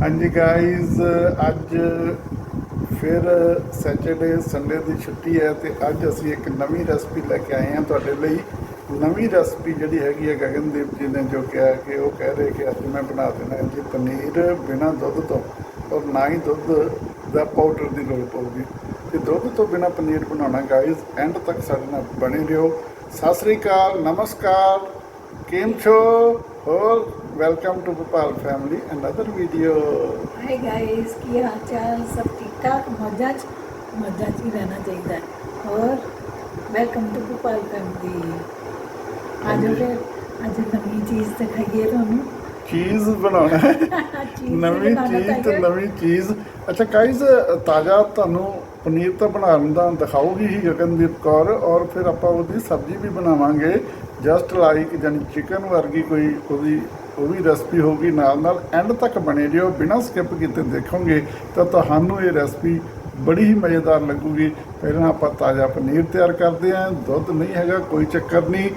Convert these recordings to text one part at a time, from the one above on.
ਹਾਂਜੀ ਗਾਇਜ਼ ਅੱਜ ਫਿਰ ਸੈਚਰਡੇ ਸੰਡੇ ਦੀ ਛੁੱਟੀ ਹੈ ਤੇ ਅੱਜ ਅਸੀਂ ਇੱਕ ਨਵੀਂ ਰੈਸਪੀ ਲੈ ਕੇ ਆਏ ਹਾਂ ਤੁਹਾਡੇ ਲਈ। ਨਵੀਂ ਰੈਸਪੀ ਜਿਹੜੀ ਹੈਗੀ ਹੈ ਗਗਨਦੀਪ ਜੀ ਨੇ ਜੋ ਕਿਹਾ ਕਿ ਉਹ ਕਹਿ ਰਹੇ ਕਿ ਅੱਜ ਮੈਂ ਬਣਾ ਦੇਣਾ ਜੀ ਪਨੀਰ ਬਿਨਾ ਦੁੱਧ ਤੋਂ ਔਰ ਨਾ ਹੀ ਦੁੱਧ ਦਾ ਪਾਊਡਰ ਦੀ ਲੋੜ ਪਊਗੀ। ਤੇ ਦੁੱਧ ਤੋਂ ਬਿਨਾ ਪਨੀਰ ਬਣਾਉਣਾ ਗਾਇਜ਼ ਐਂਡ ਤੱਕ ਸਾਡੇ ਨਾਲ ਬਣੇ ਰਹੋ। ਸਤਿ ਸ੍ਰੀ ਅਕਾਲ, ਨਮਸਕਾਰ। ਕਿਮ ਛੋ? ਹੋਰ? Welcome to Gopal family another video hi guys ਕੀ ਹਾਲ ਚਾਲ? ਸਭ ਠੀਕ ਠਾਕ? ਮਜ਼ਾ ਚ? ਮਜ਼ਾ ਚ ਹੀ ਰਹਿਣਾ ਚਾਹੀਦਾ ਔਰ ਵੈਲਕਮ ਟੂ ਗੋਪਾਲ ਫੈਮਿਲੀ ਅੱਜ ਫਿਰ ਅੱਜ ਨਵੀਂ ਚੀਜ਼ ਦਿਖਾਈਏ ਤੁਹਾਨੂੰ। ਚੀਜ਼ ਬਣਾਉਣਾ ਨਵੀਂ ਚੀਜ਼ ਤੇ ਨਵੀਂ ਚੀਜ਼। ਅੱਛਾ ਗਾਇਸ ਤਾਜ਼ਾ ਤੁਹਾਨੂੰ ਪਨੀਰ ਤਾਂ ਬਣਾਉਣ ਦਾ ਦਿਖਾਉਗੀ ਹੀ ਗਗਨਦੀਪ ਕੌਰ। ਔਰ ਫਿਰ ਆਪਾਂ ਉਹਦੀ ਸਬਜ਼ੀ ਵੀ ਬਣਾਵਾਂਗੇ। ਜਸਟ ਲਾਈਕ ਜਾਨੀ ਚਿਕਨ ਵਰਗੀ ਕੋਈ ਉਹਦੀ ਉਹ ਵੀ ਰੈਸਪੀ ਹੋਊਗੀ ਨਾਲ ਨਾਲ ਐਂਡ ਤੱਕ ਬਣੇ ਜਿਓ ਬਿਨਾਂ ਸਕਿਪ ਕੀਤੇ ਦੇਖੋਗੇ ਤਾਂ ਤੁਹਾਨੂੰ ਇਹ ਰੈਸਪੀ ਬੜੀ ਹੀ ਮਜ਼ੇਦਾਰ ਲੱਗੂਗੀ। ਪਹਿਲਾਂ ਆਪਾਂ ਤਾਜ਼ਾ ਪਨੀਰ ਤਿਆਰ ਕਰਦੇ ਆਂ ਦੁੱਧ ਨਹੀਂ ਹੈਗਾ ਕੋਈ ਚੱਕਰ ਨਹੀਂ।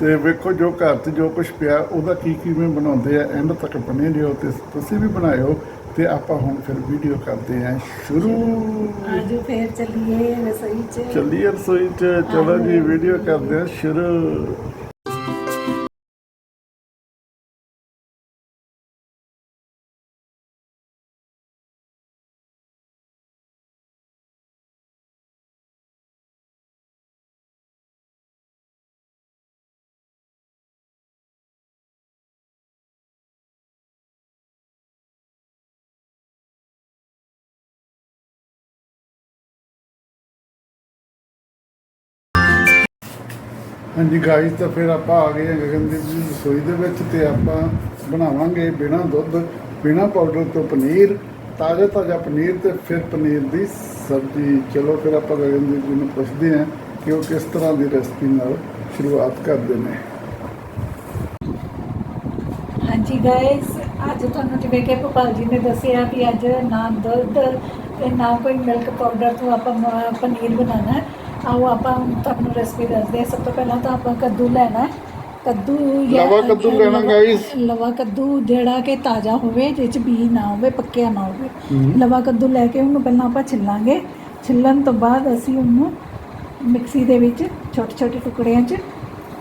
ਤੇ ਵੇਖੋ ਜੋ ਘਰ 'ਚ ਜੋ ਕੁਝ ਪਿਆ ਉਹਦਾ ਕੀ ਕਿਵੇਂ ਬਣਾਉਂਦੇ ਆ ਐਂਡ ਤੱਕ ਬਣੇ ਰਹੋ ਤੇ ਤੁਸੀਂ ਵੀ ਬਣਾਇਓ। ਤੇ ਆਪਾਂ ਹੁਣ ਫਿਰ ਵੀਡੀਓ ਕਰਦੇ ਆਂ ਸ਼ੁਰੂ। ਅੱਜ ਫਿਰ ਚੱਲੀਏ ਰਸੋਈ 'ਚ। ਚੱਲੀਏ ਰਸੋਈ 'ਚ। ਚਲੋ ਜੀ ਵੀਡੀਓ ਕਰਦੇ ਆਂ ਸ਼ੁਰੂ। ਹਾਂਜੀ ਗਾਇਸ ਤਾਂ ਫਿਰ ਆਪਾਂ ਆ ਗਏ ਹਾਂ ਗਗਨਦੀਪ ਜੀ ਰਸੋਈ ਦੇ ਵਿੱਚ ਤੇ ਆਪਾਂ ਬਣਾਵਾਂਗੇ ਬਿਨਾਂ ਦੁੱਧ, ਬਿਨਾਂ ਪਾਊਡਰ ਤੋਂ ਪਨੀਰ ਤਾਜ਼ਾ ਤਾਜ਼ਾ ਪਨੀਰ ਤੇ ਫਿਰ ਪਨੀਰ ਦੀ ਸਬਜ਼ੀ। ਚਲੋ ਫਿਰ ਆਪਾਂ ਗਗਨਦੀਪ ਜੀ ਨੂੰ ਪੁੱਛਦੇ ਹਾਂ ਕਿ ਉਹ ਕਿਸ ਤਰ੍ਹਾਂ ਦੀ ਰੈਸਪੀ ਨਾਲ ਸ਼ੁਰੂਆਤ ਕਰਦੇ ਨੇ। ਹਾਂਜੀ ਗਾਇਸ ਅੱਜ ਤੁਹਾਨੂੰ ਜਿਵੇਂ ਕਿ ਭੋਪਾਲ ਜੀ ਨੇ ਦੱਸਿਆ ਕਿ ਅੱਜ ਨਾ ਦੁੱਧ ਤੇ ਨਾ ਕੋਈ ਮਿਲਕ ਪਾਊਡਰ ਤੋਂ ਆਪਾਂ ਪਨੀਰ ਬਣਾਉਣਾ। ਹੈ ਆਓ ਆਪਾਂ ਤੁਹਾਨੂੰ ਰੈਸਪੀ ਦੱਸਦੇ ਹਾਂ। ਸਭ ਤੋਂ ਪਹਿਲਾਂ ਤਾਂ ਆਪਾਂ ਕੱਦੂ ਲੈਣਾ ਕੱਦੂ ਲਵਾ ਕੱਦੂ ਲੈਣਾ guys। ਲਵਾ ਕੱਦੂ ਜਿਹੜਾ ਕਿ ਤਾਜ਼ਾ ਹੋਵੇ ਜਿਹ ਚ ਬੀ ਨਾ ਹੋਵੇ ਪੱਕਿਆ ਨਾ ਹੋਵੇ। ਲਵਾ ਕੱਦੂ ਲੈ ਕੇ ਉਹਨੂੰ ਪਹਿਲਾਂ ਆਪਾਂ ਛਿੱਲਾਂਗੇ। ਛਿੱਲਣ ਤੋਂ ਬਾਅਦ ਅਸੀਂ ਉਹਨੂੰ ਮਿਕਸੀ ਦੇ ਵਿੱਚ ਛੋਟੇ ਛੋਟੇ ਟੁਕੜਿਆਂ 'ਚ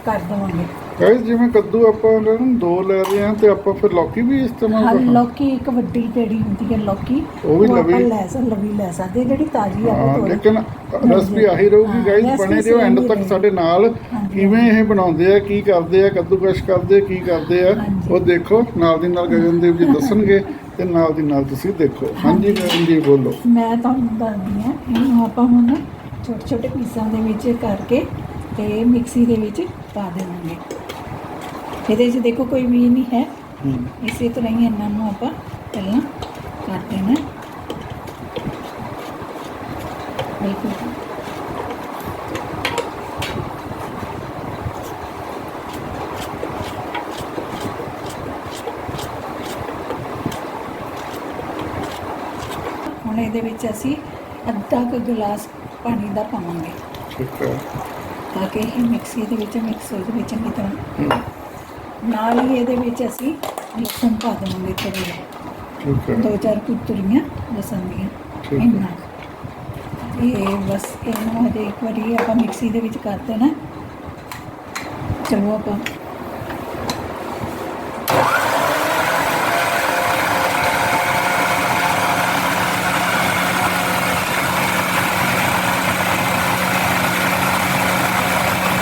ਕਰ ਦੇਵਾਂਗੇ। ਗਾਇਸ ਜਿਵੇਂ ਕੱਦੂ ਆਪਾਂ ਇਹਨਾਂ ਨੂੰ ਦੋ ਲੈ ਰਹੇ ਹਾਂ ਤੇ ਆਪਾਂ ਫਿਰ ਲੌਕੀ ਵੀ ਇਸਤੇਮਾਲ ਹਾਂ ਲੌਕੀ ਇੱਕ ਵੱਡੀ ਜਿਹੜੀ ਹੁੰਦੀ ਹੈ ਲੌਕੀ ਉਹ ਵੀ ਆਪਾਂ ਲਵੀ- ਲੈ ਸਕ ਲਵੀ ਲੈ ਸਕਦੇ ਹਾਂ, ਜਿਹੜੀ ਤਾਜ਼ੀ ਆ ਹਾਂ ਉਹ ਤੋੜ ਲੇਕਿਨ ਰੈਸਪੀ ਆਹੀ ਰਹੂਗੀ ਗਾਇਸ ਬਣੇ ਰਹੋ ਐਂਡ ਤੱਕ। ਸਾਡੇ ਨਾਲ। ਕਿਵੇਂ ਇਹ ਬਣਾਉਂਦੇ ਆ ਕੀ ਕਰਦੇ ਆ ਕੱਦੂਕਸ਼ ਕਰਦੇ ਕੀ ਕਰਦੇ ਆ। ਉਹ ਦੇਖੋ ਨਾਲ ਦੀ ਨਾਲ ਗਗਨਦੀਪ ਜੀ ਦੱਸਣਗੇ ਤੇ ਨਾਲ ਦੀ ਨਾਲ ਤੁਸੀਂ ਦੇਖੋ। ਹਾਂਜੀ। ਗਗਨਦੀਪ ਬੋਲੋ। ਮੈਂ ਤੁਹਾਨੂੰ ਦੱਸਦੀ ਹਾਂ ਇਹਨੂੰ ਆਪਾਂ ਹੁਣ ਛੋਟੇ ਛੋਟੇ ਪੀਸਾਂ ਦੇ ਵਿੱਚ ਕਰਕੇ ਤੇ ਮਿਕਸੀ ਦੇ ਵਿੱਚ ਪਾ ਦੇਵਾਂਗੇ। ਇਹਦੇ 'ਚ ਦੇਖੋ ਕੋਈ ਵੀ ਨਹੀਂ ਹੈ। ਇਸੇ ਤਰ੍ਹਾਂ ਹੀ ਇਹਨਾਂ ਨੂੰ ਆਪਾਂ ਪਹਿਲਾਂ ਕਰ ਦੇਣਾ। ਬਿਲਕੁਲ। ਹੁਣ ਇਹਦੇ ਵਿੱਚ ਅਸੀਂ ਅੱਧਾ ਕੁ ਗਲਾਸ ਪਾਣੀ ਦਾ ਪਾਵਾਂਗੇ। ਠੀਕ ਹੈ। ਤਾਂ ਕਿ ਇਹ ਮਿਕਸੀ ਦੇ ਵਿੱਚ ਮਿਕਸ ਹੋ ਜਾਵੇ ਚੰਗੀ ਤਰ੍ਹਾਂ ਨਾਲ ਹੀ ਇਹਦੇ ਵਿੱਚ ਅਸੀਂ ਲਸਣ ਪਾ ਦੇਵਾਂਗੇ ਥੋੜ੍ਹਾ ਜਿਹਾ। ਠੀਕ ਹੈ। ਦੋ ਚਾਰ ਕੁਤਰੀਆਂ ਲਸਣ ਦੀਆਂ ਠੀਕ ਹੈ। ਇੰਨਾ। ਇਹ ਬਸ ਇਹਨੂੰ ਹਜੇ ਇੱਕ ਵਾਰੀ ਆਪਾਂ ਮਿਕਸੀ ਦੇ ਵਿੱਚ ਕਰ ਦੇਣਾ। ਚਲੋ ਆਪਾਂ।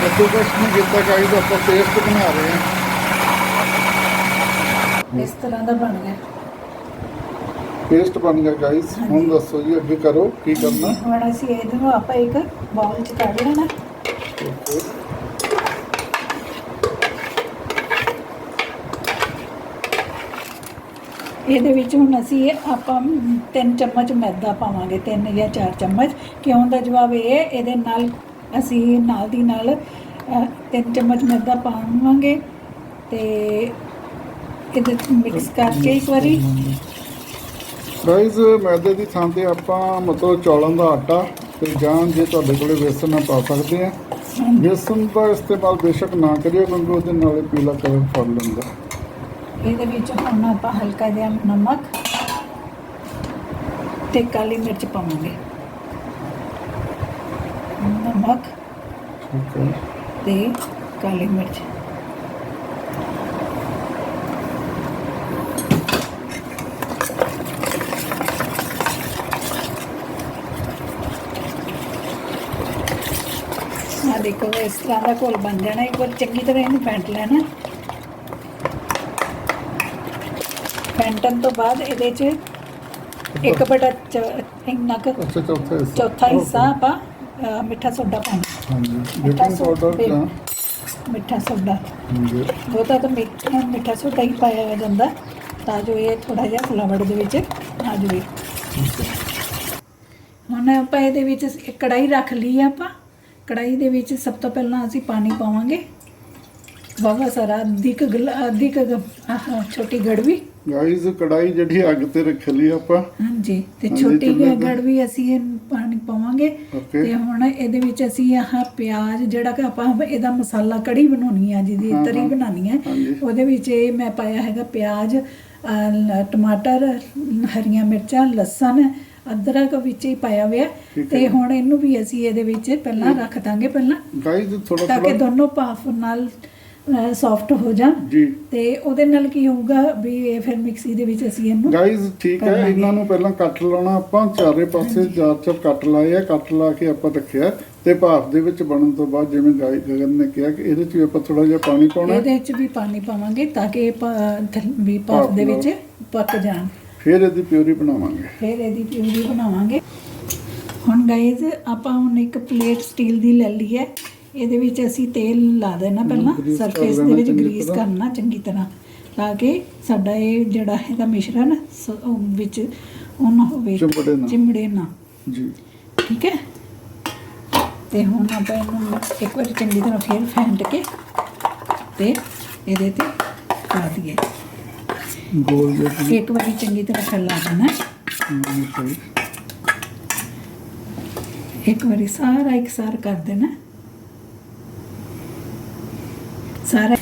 ਕੱਦੂਕਸ਼ ਨਹੀਂ ਕੀਤਾ ਗਾਇਸ ਆਪਾਂ ਪੇਸਟ ਬਣਾ ਰਹੇ ਹਾਂ। ਇਸ ਤਰ੍ਹਾਂ ਦਾ ਬਣ ਗਿਆ। ਪੇਸਟ ਬਣ ਗਿਆ ਗਾਇਸ ਹੁਣ। ਦੱਸੋ ਜੀ ਅੱਗੇ ਕਰੋ ਕੀ ਕਰਨਾ? ਹੁਣ ਅਸੀਂ ਇਹਨੂੰ ਆਪਾਂ ਇੱਕ ਬਾਉਲ 'ਚ ਕੱਢ ਲੈਣਾ। ਇਹਦੇ ਵਿੱਚ ਹੁਣ ਅਸੀਂ ਇਹ ਆਪਾਂ ਤਿੰਨ ਚਮਚ ਮੈਦਾ ਪਾਵਾਂਗੇ ਤਿੰਨ ਜਾਂ ਚਾਰ ਚਮਚ। ਕਿਉਂ ਦਾ ਜਵਾਬ ਇਹ ਹੈ, ਇਹਦੇ ਨਾਲ ਅਸੀਂ ਨਾਲ ਦੀ ਨਾਲ ਤਿੰਨ ਚਮਚ ਮੈਦਾ ਪਾਵਾਂਗੇ ਤੇ ਇਹਦੇ ਮਿਕਸ ਕਰਕੇ ਇੱਕ ਵਾਰੀ। ਗਾਇਜ਼ ਮੈਦੇ ਦੀ ਥਾਂ ਤੇ ਆਪਾਂ ਮਤਲਬ ਚੌਲਾਂ ਦਾ ਆਟਾ ਤੇ ਜਾਂ ਜੇ ਤੁਹਾਡੇ ਕੋਲੇ ਵੇਸਣ ਆ ਪਾ ਸਕਦੇ ਆ ਵੇਸਣ ਦਾ ਇਸਤੇਮਾਲ ਬੇਸ਼ੱਕ ਨਾ ਕਰਿਓ ਕਿਉਂਕਿ ਉਹਦੇ ਨਾਲ ਇਹ ਪੀਲਾ ਕਲਰ ਫੜ ਲੈਂਦਾ। ਇਹਦੇ ਵਿੱਚ ਹੁਣ ਆਪਾਂ ਹਲਕਾ ਜਿਹਾ ਨਮਕ ਤੇ ਕਾਲੀ ਮਿਰਚ ਪਾਵਾਂਗੇ। ਨਮਕ ਤੇ ਕਾਲੀ ਮਿਰਚ ਆ ਦੇਖੋ ਇਸ ਤਰ੍ਹਾਂ ਦਾ ਘੋਲ ਬਣ ਜਾਣਾ। ਇੱਕ ਵਾਰ ਚੰਗੀ ਤਰ੍ਹਾਂ ਇਹਨੂੰ ਫੈਂਟ ਲੈਣਾ। ਫੈਂਟਣ ਤੋਂ ਬਾਅਦ ਇਹਦੇ 'ਚ ਇੱਕ ਬੜਾ ਇੰਨਾ ਕੁ ਚੌਥਾ ਹਿੱਸਾ। ਆਪਾਂ ਮਿੱਠਾ ਸੋਡਾ ਪਾਉਣਾ। ਹਾਂਜੀ ਮਿੱਠਾ ਸੋਡਾ ਮਿੱਠਾ ਸੋਡਾ। ਬਹੁਤਾ ਤਾਂ ਮਿੱਠਾ ਮਿੱਠਾ ਸੋਡਾ ਹੀ ਪਾਇਆ ਜਾਂਦਾ। ਤਾਂ ਜੋ ਇਹ ਥੋੜਾ ਜਿਹਾ ਫਲੇਵਰ ਦੇ ਵਿੱਚ ਆ ਜਾਵੇ ਹੁਣ ਆਪਾਂ ਇਹਦੇ ਵਿੱਚ ਇੱਕ ਕੜਾਈ ਰੱਖ ਲਈ ਆਪਾਂ। ਕੜਾਈ ਦੇ ਵਿੱਚ ਸਭ ਤੋਂ ਪਹਿਲਾਂ ਅਸੀਂ ਪਾਣੀ ਪਾਵਾਂਗੇ ਵਾਵਾ ਸਾਰਾ ਅੱਧੀ ਕੁ ਗਲਾ ਅੱਧੀ ਕੁ ਗ- ਆਹ ਛੋਟੀ ਗੜਵੀ ਗਾਈਜ਼ ਕੜਾਈ ਜਿਹੜੀ ਅੱਗ ਤੇ ਰੱਖ ਲਈ ਆਪਾਂ ਹਾਂਜੀ ਤੇ ਛੋਟੀ। ਗੜਵੀ ਅਸੀਂ ਇਹ ਪਾਣੀ ਪਾਵਾਂਗੇ ਤੇ ਹੁਣ ਇਹਦੇ ਵਿੱਚ ਅਸੀਂ ਆਹ ਪਿਆਜ਼ ਜਿਹੜਾ ਕਿ ਆਪਾਂ ਇਹਦਾ ਮਸਾਲਾ ਕੜੀ ਬਣਾਉਣੀ ਆ ਜਿਹਦੀ ਤਰੀ। ਬਣਾਉਣੀ ਹੈ ਹਾਂਜੀ। ਉਹਦੇ ਵਿੱਚ ਇਹ ਮੈਂ ਪਾਇਆ ਹੈਗਾ ਪਿਆਜ਼ ਟਮਾਟਰ ਹਰੀਆਂ ਮਿਰਚਾਂ ਲਸਣ ਅਦਰਕ ਵਿੱਚ ਹੀ ਪਾਇਆ ਹੋਇਆ। ਠੀਕ ਹੈ ਤੇ ਹੁਣ ਇਹਨੂੰ ਵੀ ਅਸੀਂ ਇਹਦੇ ਵਿੱਚ ਪਹਿਲਾਂ ਰੱਖ ਦਾਂਗੇ ਪਹਿਲਾਂ। ਗਾਈਜ਼ ਥੋੜਾ ਤਾਂ ਕਿ ਥੋੜਾ ਦੋਨੋਂ ਭਾਫ ਨਾਲ ਸੌਫਟ ਹੋ ਜਾਣ। ਜੀ। ਤੇ ਉਹਦੇ ਨਾਲ ਕੀ ਹੋਊਗਾ ਵੀ ਇਹ ਫਿਰ ਮਿਕਸੀ ਦੇ ਵਿੱਚ ਅਸੀਂ ਇਹਨੂੰ ਗਾਈਜ਼ ਠੀਕ ਹੈ। ਇਹਨਾਂ ਨੂੰ ਪਹਿਲਾਂ ਕੱਟ ਲਾਉਣਾ। ਆਪਾਂ ਚਾਰੇ ਪਾਸੇ ਚਾਰ ਚਾਰ ਕੱਟ ਲਾਏ ਆ। ਕੱਟ ਲਾ ਕੇ ਆਪਾਂ ਰੱਖਿਆ। ਤੇ ਭਾਫ ਦੇ ਵਿੱਚ ਬਣਨ ਤੋਂ ਬਾਅਦ ਜਿਵੇਂ ਗਾਈ ਗਗਨ ਨੇ ਕਿਹਾ ਕਿ ਇਹਦੇ 'ਚ ਵੀ ਆਪਾਂ ਥੋੜਾ ਜਿਹਾ ਪਾਣੀ ਪਾਉਣਾ। ਇਹਦੇ ਵਿੱਚ ਵੀ ਪਾਣੀ ਪਾਵਾਂਗੇ ਤਾਂ ਕਿ ਇਹ ਥਲ- ਵੀ ਭਾਫ ਦੇ ਵਿੱਚ ਪੱਕ ਜਾਣ। ਫਿਰ ਇਹਦੀ ਪਿਊਰੀ ਬਣਾਵਾਂਗੇ। ਫਿਰ ਇਹਦੀ ਪਿਊਰੀ ਬਣਾਵਾਂਗੇ। ਹੁਣ ਗਾਇਜ਼ ਆਪਾਂ ਹੁਣ ਇੱਕ ਪਲੇਟ ਸਟੀਲ ਦੀ ਲੈ ਲਈ ਹੈ ਇਹਦੇ ਵਿੱਚ ਅਸੀਂ ਤੇਲ ਲਾ ਦੇਣਾ ਪਹਿਲਾਂ। ਕਰ ਸਰਫੇਸ ਦੇ ਵਿੱਚ ਚੰਗੀ ਗਰੀਸ ਤਰ੍ਹਾਂ। ਕਰਨਾ ਚੰਗੀ ਤਰ੍ਹਾਂ। ਤਾਂ ਕਿ ਸਾਡਾ ਇਹ ਜਿਹੜਾ ਹੈਗਾ ਮਿਸ਼ਰਣ ਸ- ਉਹ ਵਿੱਚ ਉਹ ਨਾ ਹੋਵੇ ਚਿੰਬੜੇ ਨਾ। ਚਿੰਬੜੇ ਨਾ ਜੀ। ਠੀਕ ਹੈ? ਤੇ ਹੁਣ ਆਪਾਂ ਇਹਨੂੰ ਇੱਕ ਵਾਰੀ ਚੰਗੀ ਤਰ੍ਹਾਂ ਫੇਰ ਫੈਂਟ ਕੇ ਤੇ ਇਹਦੇ ਤੇ ਪਾ ਦਈਏ। ਗੋਲ ਜਿਹਾ ਇੱਕ ਵਾਰੀ ਚੰਗੀ ਤਰ੍ਹਾਂ ਫੈਲਾ ਦੇਣਾ। ਇੱਕ ਵਾਰੀ ਸਾਰਾ ਇਕਸਾਰ ਕਰ ਦੇਣਾ। ਸਾਰਾ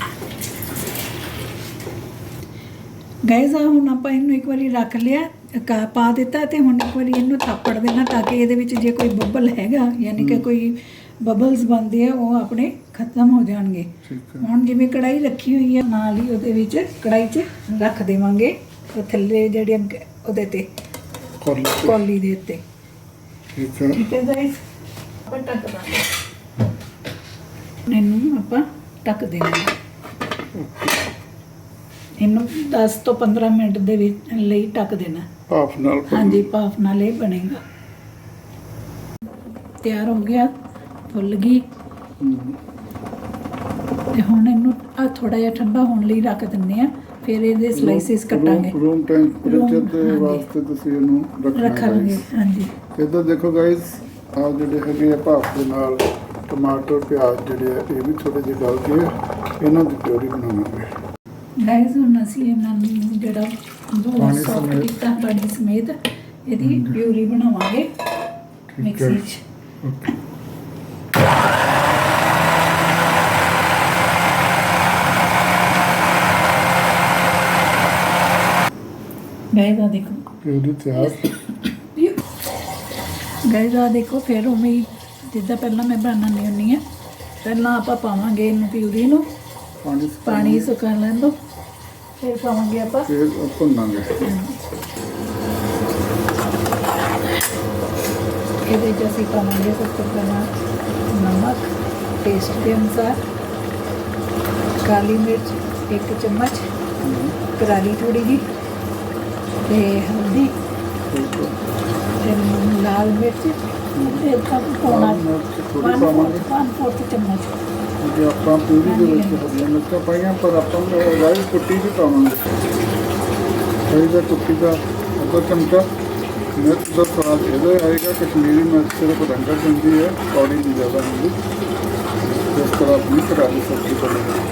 ਗਾਇਜ਼ ਆ ਹੁਣ ਆਪਾਂ ਇਹਨੂੰ ਇੱਕ ਵਾਰੀ ਰੱਖ ਲਿਆ ਕਾ ਪਾ ਦਿੱਤਾ ਤੇ ਹੁਣ ਇੱਕ ਵਾਰੀ ਇਹਨੂੰ ਥਾਪੜ ਦੇਣਾ ਤਾਂ ਕਿ ਇਹਦੇ ਵਿੱਚ ਜੇ ਕੋਈ ਬੱਬਲ ਹੈਗਾ ਯਾਨੀ ਕਿ ਕੋਈ ਬਬਲਸ ਬਣਦੇ ਆ ਉਹ ਆਪਣੇ ਖਤਮ ਹੋ ਜਾਣਗੇ। ਠੀਕ ਹੈ। ਹੁਣ ਜਿਵੇਂ ਕੜਾਈ ਰੱਖੀ ਹੋਈ ਹੈ ਨਾਲ ਹੀ ਉਹਦੇ ਵਿੱਚ ਕੜਾਈ 'ਚ ਰੱਖ ਦੇਵਾਂਗੇ। ਉਹ ਥੱਲੇ ਜਿਹੜੇ ਅੱਗੇ ਉਹਦੇ ਤੇ ਕੌਲੀ ਦੇ ਉੱਤੇ। ਠੀਕ ਹੈ। ਠੀਕ ਹੈ ਗਾਇਸ ਆਪਾਂ ਟੱਕ ਦਾਂਗੇ। ਇਹਨੂੰ ਆਪਾਂ ਟੱਕ ਦੇਵਾਂਗੇ ਇਹਨੂੰ 10 ਤੋਂ 15 ਮਿੰਟ ਦੇ ਵਿੱਚ ਲਈ ਟੱਕ ਦੇਣਾ। ਭਾਫ ਨਾਲ ਹਾਂਜੀ ਭਾਫ ਨਾਲ ਇਹ ਬਣੇਗਾ। ਤਿਆਰ ਹੋ ਗਿਆ। ਫੁੱਲ ਗਈ। ਹਮ, ਤੇ ਹੁਣ ਇਹਨੂੰ ਆ ਥੋੜਾ ਜਿਹਾ ਠੰਡਾ ਹੋਣ ਲਈ ਰੱਖ ਦਿੰਦੇ ਆ ਫਿਰ ਇਹਦੇ ਸਲਾਈਸਿਸ ਕੱਟਾਂਗੇ। ਰੂਮ- ਟੈਂਪਰੇਚਰ ਹਾਂਜੀ। ਵਾਸਤੇ ਤੁਸੀਂ ਇਹਨੂੰ ਰੱਖਣਾ ਰੱਖਾਂਗੇ ਹਾਂਜੀ। ਇਧਰ ਦੇਖੋ ਗਾਇਸ ਆ ਜਿਹੜੇ ਹੈਗੇ ਆ ਭਾਫ ਦੇ ਨਾਲ ਟਮਾਟਰ ਪਿਆਜ਼ ਜਿਹੜੇ ਆ ਇਹ ਵੀ ਥੋੜੇ ਜਿਹੇ ਗਲ ਕੇ ਇਹਨਾਂ ਦੀ ਪਿਊਰੀ ਬਣਾਵਾਂਗੇ। ਗਾਇਜ਼ ਹੁਣ ਅਸੀਂ ਇਹਨਾਂ ਨੂੰ ਜਿਹੜਾ ਪਾਣੀ ਸਮੇਤ। ਕੀਤਾ ਪਾਣੀ ਸਮੇਤ ਇਹਦੀ ਪਿਊਰੀ ਬਣਾਵਾਂਗੇ ਮਿਕਸੀ 'ਚ। ਓਕੇ ਗਾਇਜ਼ ਆ ਦੇਖੋ। ਪਿਊਰੀ ਤਿਆਰ। ਗਾਇਜ਼ ਆ ਦੇਖੋ ਫਿਰ ਉਵੇਂ ਹੀ ਜਿੱਦਾਂ ਪਹਿਲਾਂ ਮੈਂ ਬਣਾਉਂਦੀ ਹੁੰਦੀ ਆ ਪਹਿਲਾਂ ਆਪਾਂ ਪਾਵਾਂਗੇ ਇਹਨੂੰ ਪਿਊਰੀ ਨੂੰ। ਪਾਣੀ ਪਾਣੀ ਸੁਕਾ ਲੈਣ ਦੋ ਫਿਰ ਪਾਵਾਂਗੇ ਆਪਾਂ। ਫਿਰ ਭੁੰਨਾਂਗੇ। ਇਹਦੇ 'ਚ ਅਸੀਂ ਪਾਵਾਂਗੇ ਸਭ ਤੋਂ ਪਹਿਲਾਂ ਨਮਕ ਟੇਸਟ ਦੇ ਅਨੁਸਾਰ। ਕਾਲੀ ਮਿਰਚ ਇੱਕ ਚਮਚ। ਕਰਾਰੀ ਥੋੜੀ ਜੀ ਤੇ ਹਲਦੀ ਠੀਕ ਹੈ ਤੇ ਲਾਲ ਮਿਰਚ ਤੇ ਸਭ ਪਾਉਣਾ ਲਾਲ ਮਿਰਚ ਥੋੜ੍ਹੀ ਪਾਵਾਂਗੇ। ਵਨ ਫੋਰਥ ਚਮਚ ਜੇ ਆਪਾਂ ਪਿਊਰੀ ਦੇ ਵਿੱਚ ਹਰੀਆਂ ਮਿਰਚਾਂ ਪਾਈਆਂ ਪਰ ਆਪਾਂ ਰਾਈ ਕੁੱਟੀ ਵੀ ਪਾਵਾਂਗੇ ਕਈ ਦਾ ਕੁੱਟੀ ਦਾ ਅੱਧਾ ਚਮਚਾ ਮਿਰਚ ਦਾ ਸਵਾਦ ਇਹਦਾ ਆਏਗਾ ਕਸ਼ਮੀਰੀ ਮਿਰਚ ਸਿਰਫ ਰੰਗਤ ਦਿੰਦੀ ਹੈ ਕੌੜੀ ਨਹੀਂ ਜ਼ਿਆਦਾ ਹੁੰਦੀ ਇਸ ਤਰ੍ਹਾਂ ਆਪਣੀ ਕਰਾਰੀ ਸਬਜ਼ੀ ਬਣੇਗੀ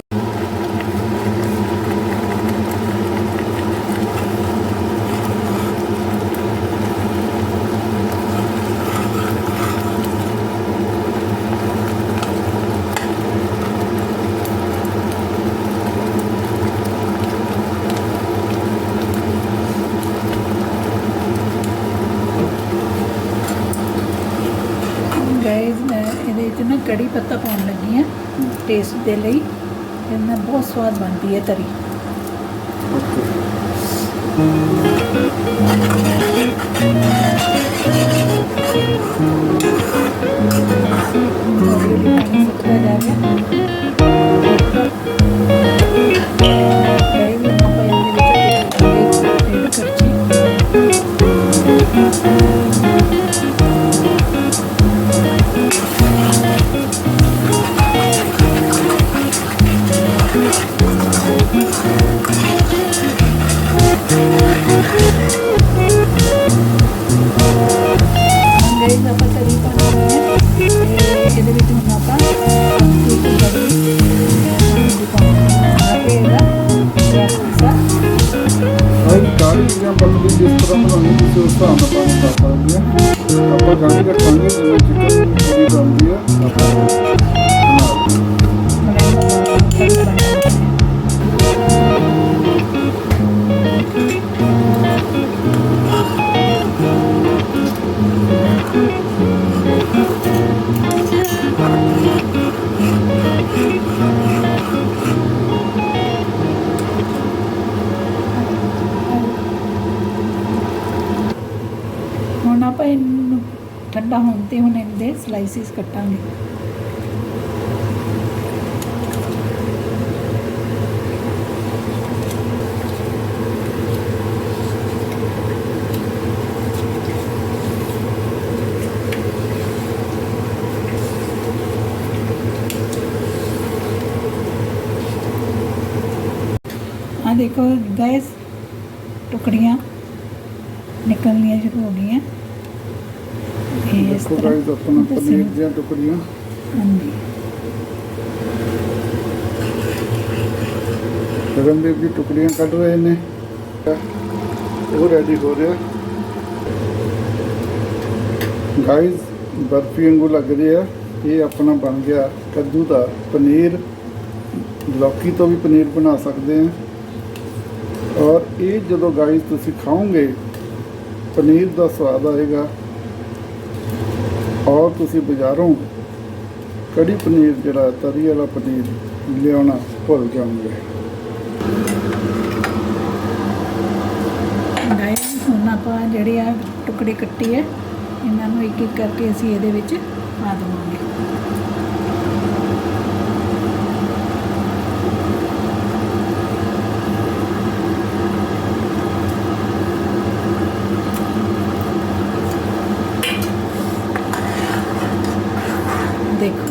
ਟੇਸਟ ਦੇ ਲਈ ਤੇ ਬਹੁਤ ਸਵਾਦ ਬਣਦੀ ਹੈ ਤਰੀ। ਹੌਲੀ ਗਈ ਦਾ ਪਤਾ ਨਹੀਂ ਪਾਣੀ ਹੈ ਤੇ ਇਹਦੇ ਵਿੱਚ ਹੁਣ ਆਪਾਂ ਇੱਕ ਬੜੀ ਦੀ ਪਾਣੀ ਆ ਕੇ ਇਹਦਾ ਥੋੜਾ ਸਾ ਭਾਈ ਕਾਲੀ ਚੀਜ਼ਾਂ ਬਣਦੀ ਜਿਸ ਤਰ੍ਹਾਂ ਬਣਾਉਣੀ ਤੁਸੀਂ ਉਸ ਹਿਸਾਬ ਨਾਲ ਪਾਣੀ ਪਾ ਸਕਦੇ ਠੰਡਾ ਹੋਣ ਤੇ ਹੁਣ ਇਹਦੇ ਸਲਾਈਸਿਸ ਕੱਟਾਂਗੇ। ਆ ਦੇਖੋ ਗੈਸ ਟੁਕੜੀਆਂ ਨਿਕਲਣੀਆਂ ਸ਼ੁਰੂ ਹੋ ਗਈਆਂ। ਇਹ ਇਸ ਦੇਖੋ ਗਾਇਸ ਆਪਣਾ। ਪਨੀਰ ਦੀਆਂ ਟੁਕੜੀਆਂ। ਹਾਂਜੀ। ਗਗਨਦੀਪ ਜੀ ਟੁਕੜੀਆਂ ਕੱਢ ਰਹੇ ਨੇ। ਉਹ ਰੈਡੀ ਹੋ ਰਿਹਾ। ਗਾਇਸ ਬਰਫੀ ਵਾਂਗੂ ਲੱਗ ਰਿਹਾ ਇਹ ਆਪਣਾ ਬਣ ਗਿਆ ਕੱਦੂ ਦਾ ਪਨੀਰ। ਲੌਕੀ ਤੋਂ ਵੀ ਪਨੀਰ ਬਣਾ ਸਕਦੇ ਆ। ਔਰ ਇਹ ਜਦੋਂ ਗਾਇਸ ਤੁਸੀਂ ਖਾਓਗੇ ਪਨੀਰ ਦਾ ਸਵਾਦ ਆਏਗਾ। ਔਰ ਤੁਸੀਂ ਬਾਜ਼ਾਰੋਂ ਕੜੀ ਪਨੀਰ ਜਿਹੜਾ, ਤਰੀ ਵਾਲਾ ਪਨੀਰ ਲਿਆਉਣਾ ਭੁੱਲ ਜਾਓਗੇ ਗਾਇਸ, ਹੁਣ ਆਪਾਂ ਜਿਹੜੇ ਆ ਟੁਕੜੇ ਕੱਟੀ ਹੈ ਇਹਨਾਂ ਨੂੰ ਇੱਕ ਇੱਕ ਕਰਕੇ ਅਸੀਂ ਇਹਦੇ ਵਿੱਚ ਪਾ ਦੇਵਾਂਗੇ ਦੇਖੋ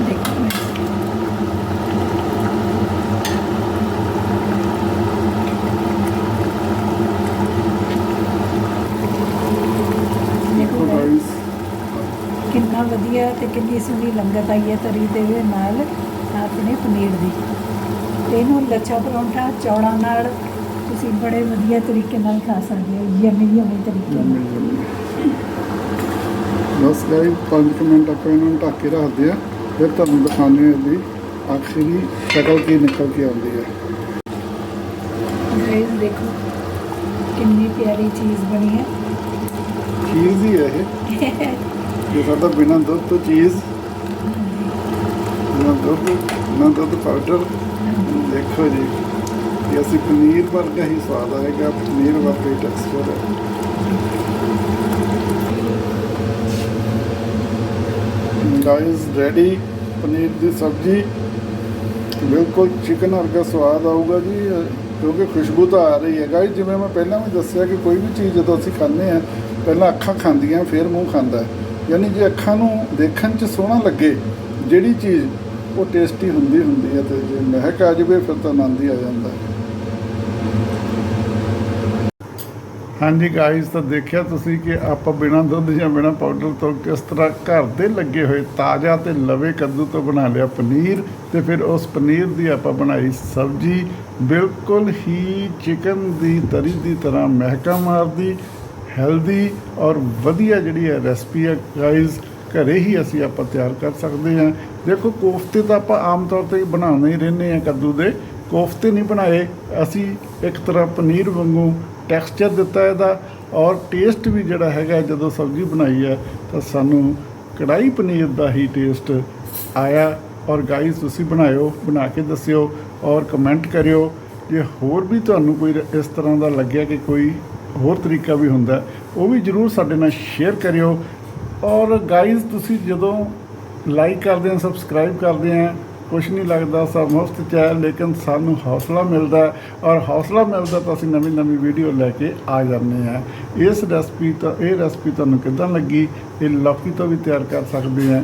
ਦੇਖੋ ਦੇਖੋ ਦੇਖੋ guys, ਗਾਇਸ ਕਿੰਨਾ ਵਧੀਆ ਤੇ ਕਿੰਨੀ ਸੋਹਣੀ ਲੰਗਤ ਆਈ ਹੈ ਤਰੀ ਦੇ ਨਾਲ ਆਪਣੇ ਪਨੀਰ ਦੀ। ਤੇ ਇਹਨੂੰ ਲੱਛਾ ਪਰੌਂਠਾ ਚੌਲਾਂ ਨਾਲ ਤੁਸੀਂ ਬੜੇ ਵਧੀਆ ਤਰੀਕੇ ਨਾਲ ਖਾ ਸਕਦੇ ਹੋ ਯਮੀ ਯਮੀ ਤਰੀਕੇ ਨਾਲ। ਬਸ ਗਾਈ 5 ਮਿੰਟ ਆਪਾਂ ਇਹਨਾਂ ਨੂੰ ਢੱਕ ਕੇ ਰੱਖਦੇ ਆ ਫਿਰ ਤੁਹਾਨੂੰ ਦਿਖਾਉਂਦੇ ਆ ਇਹਦੀ ਆਖਰੀ ਸ਼ਕਲ ਕੀ ਨਿਕਲ ਕੇ ਆਉਂਦੀ ਹੈ। ਗਾਇਸ ਦੇਖੋ ਕਿੰਨੀ ਪਿਆਰੀ ਚੀਜ਼ ਬਣੀ ਹੈ। ਚੀਜ਼ ਹੀ ਹੈ ਇਹ। ਜੋ ਸਾਡਾ ਬਿਨਾਂ ਦੁੱਧ ਤੋਂ ਚੀਜ਼, ਬਿਨਾਂ ਦੁੱਧ ਬਿਨਾਂ ਦੁੱਧ ਪਾਊਡਰ ਦੇਖੋ ਜੀ ਇਹ ਅਸੀਂ ਪਨੀਰ ਵਰਗਾ ਹੀ ਸਵਾਦ ਆਏਗਾ, ਪਨੀਰ ਵਰਗਾ ਹੀ ਟੈਕਸਚਰ ਹੈ। ਗਾਇਸ ਰੈਡੀ ਪਨੀਰ ਦੀ ਸਬਜ਼ੀ, ਬਿਲਕੁਲ ਚਿਕਨ ਵਰਗਾ ਸਵਾਦ ਆਊਗਾ ਜੀ, ਕਿਉਂਕਿ ਖੁਸ਼ਬੂ ਤਾਂ ਆ ਰਹੀ ਹੈ। ਗਾਇਸ ਜਿਵੇਂ ਮੈਂ ਪਹਿਲਾਂ ਵੀ ਦੱਸਿਆ ਕਿ ਕੋਈ ਵੀ ਚੀਜ਼ ਜਦੋਂ ਅਸੀਂ ਖਾਂਦੇ ਆ ਪਹਿਲਾਂ ਅੱਖਾਂ ਖਾਂਦੀਆਂ, ਫਿਰ ਮੂੰਹ ਖਾਂਦਾ ਹੈ। ਯਾਨੀ ਜੇ ਅੱਖਾਂ ਨੂੰ ਦੇਖਣ 'ਚ ਸੋਹਣਾ ਲੱਗੇ, ਜਿਹੜੀ ਚੀਜ਼ ਉਹ ਟੇਸਟੀ ਹੁੰਦੀ ਹੁੰਦੀ ਹੈ ਤੇ ਜੇ ਮਹਿਕ ਆ ਜਾਵੇ ਫਿਰ ਤਾਂ ਆਨੰਦ ਹੀ ਆ ਜਾਂਦਾ। ਹਾਂਜੀ ਗਾਇਸ ਤਾਂ ਦੇਖਿਆ ਤੁਸੀਂ ਕਿ ਆਪਾਂ ਬਿਨਾਂ ਦੁੱਧ ਜਾਂ ਬਿਨਾਂ ਪਾਊਡਰ ਤੋਂ ਕਿਸ ਤਰ੍ਹਾਂ ਘਰ ਦੇ ਲੱਗੇ ਹੋਏ ਤਾਜ਼ਾ ਤੇ ਲਵੇ ਕੱਦੂ ਤੋਂ ਬਣਾ ਲਿਆ ਪਨੀਰ ਤੇ ਫਿਰ ਉਸ ਪਨੀਰ ਦੀ ਆਪਾਂ ਬਣਾਈ ਸਬਜ਼ੀ, ਬਿਲਕੁਲ ਹੀ ਚਿਕਨ ਦੀ ਤਰੀ ਦੀ ਤਰ੍ਹਾਂ ਮਹਿਕਾ ਮਾਰਦੀ ਹੈਲਦੀ ਔਰ ਵਧੀਆ ਜਿਹੜੀ ਹੈ ਰੈਸਪੀ ਹੈ ਗਾਇਸ ਘਰੇ ਹੀ ਅਸੀਂ ਆਪਾਂ ਤਿਆਰ ਕਰ ਸਕਦੇ ਹਾਂ। ਦੇਖੋ, ਕੋਫਤੇ ਤਾਂ ਆਪਾਂ ਆਮ ਤੌਰ ਤੇ ਬਣਾਉਂਦੇ ਹੀ ਰਹਿੰਦੇ ਹਾਂ ਕੱਦੂ ਦੇ। ਕੋਫਤੇ ਨਹੀਂ ਬਣਾਏ, ਅਸੀਂ ਇੱਕ ਤਰ੍ਹਾਂ ਪਨੀਰ ਵਾਂਗੂ ਟੈਕਸਚਰ ਦਿੱਤਾ ਇਹਦਾ ਔਰ ਟੇਸਟ ਵੀ ਜਿਹੜਾ ਹੈਗਾ, ਜਦੋਂ ਸਬਜ਼ੀ ਬਣਾਈ ਹੈ, ਤਾਂ ਸਾਨੂੰ ਕੜਾਈ ਪਨੀਰ ਦਾ ਹੀ ਟੇਸਟ ਆਇਆ ਔਰ ਗਾਈਸ ਤੁਸੀਂ ਬਣਾਇਓ, ਬਣਾ ਕੇ ਦੱਸਿਓ ਔਰ ਕਮੈਂਟ ਕਰਿਓ। ਜੇ ਹੋਰ ਵੀ ਤੁਹਾਨੂੰ ਕੋਈ ਇਸ ਤਰ੍ਹਾਂ ਦਾ ਲੱਗਿਆ ਕਿ ਕੋਈ ਹੋਰ ਤਰੀਕਾ ਵੀ ਹੁੰਦਾ ਉਹ ਵੀ ਜਰੂਰ ਸਾਡੇ ਨਾਲ ਸ਼ੇਅਰ ਕਰਿਓ। ਔਰ ਗਾਈਸ ਤੁਸੀਂ ਜਦੋਂ ਲਾਈਕ ਕਰਦੇ ਆ ਸਬਸਕ੍ਰਾਈਬ ਕਰਦੇ ਆ ਕੁਝ ਨਹੀਂ ਲੱਗਦਾ ਸਭ ਮੁਫਤ ਚ ਹੈ ਲੇਕਿਨ ਸਾਨੂੰ ਹੌਸਲਾ ਮਿਲਦਾ ਔਰ ਹੌਸਲਾ ਮਿਲਦਾ ਤਾਂ ਅਸੀਂ ਨਵੀਂ ਨਵੀਂ ਵੀਡੀਓ ਲੈ ਕੇ ਆ ਜਾਂਦੇ ਆ ਇਸ ਰੈਸਪੀ ਤਾਂ ਇਹ ਰੈਸਪੀ ਤੁਹਾਨੂੰ ਕਿੱਦਾਂ ਲੱਗੀ, ਇਹ ਲੌਕੀ ਤੋਂ ਵੀ ਤਿਆਰ ਕਰ ਸਕਦੇ ਆ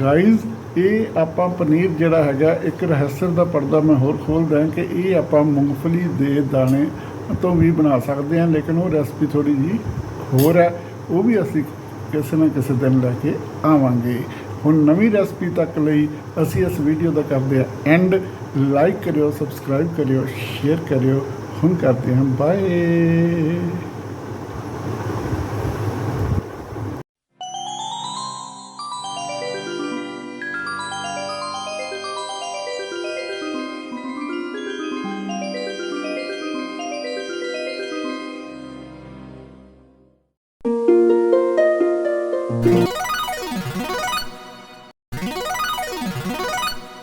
ਗਾਈਜ਼ ਇਹ ਆਪਾਂ ਪਨੀਰ ਜਿਹੜਾ ਹੈਗਾ, ਇੱਕ ਰਹੱਸਰ ਦਾ ਪਰਦਾ ਮੈਂ ਹੋਰ ਖੋਲਦਾ ਕਿ ਇਹ ਆਪਾਂ ਮੂੰਗਫਲੀ ਦੇ ਦਾਣੇ ਤੋਂ ਵੀ ਬਣਾ ਸਕਦੇ ਹਾਂ, ਲੇਕਿਨ ਉਹ ਰੈਸਪੀ ਥੋੜੀ ਜੀ ਹੋਰ ਹੈ। ਉਹ ਵੀ ਅਸੀਂ ਕਿਸੇ ਨਾ ਕਿਸੇ ਦਿਨ ਲੈ ਕੇ ਆਵਾਂਗੇ। ਹੁਣ ਨਵੀਂ ਰੈਸਪੀ ਤੱਕ ਲਈ ਅਸੀਂ ਇਸ ਵੀਡੀਓ ਦਾ ਕਰਦੇ ਹਾਂ ਐਂਡ ਲਾਈਕ ਕਰਿਓ ਸਬਸਕ੍ਰਾਈਬ ਕਰਿਓ ਸ਼ੇਅਰ ਕਰਿਓ। ਹੁਣ ਕਰਦੇ ਹਾਂ ਬਾਏ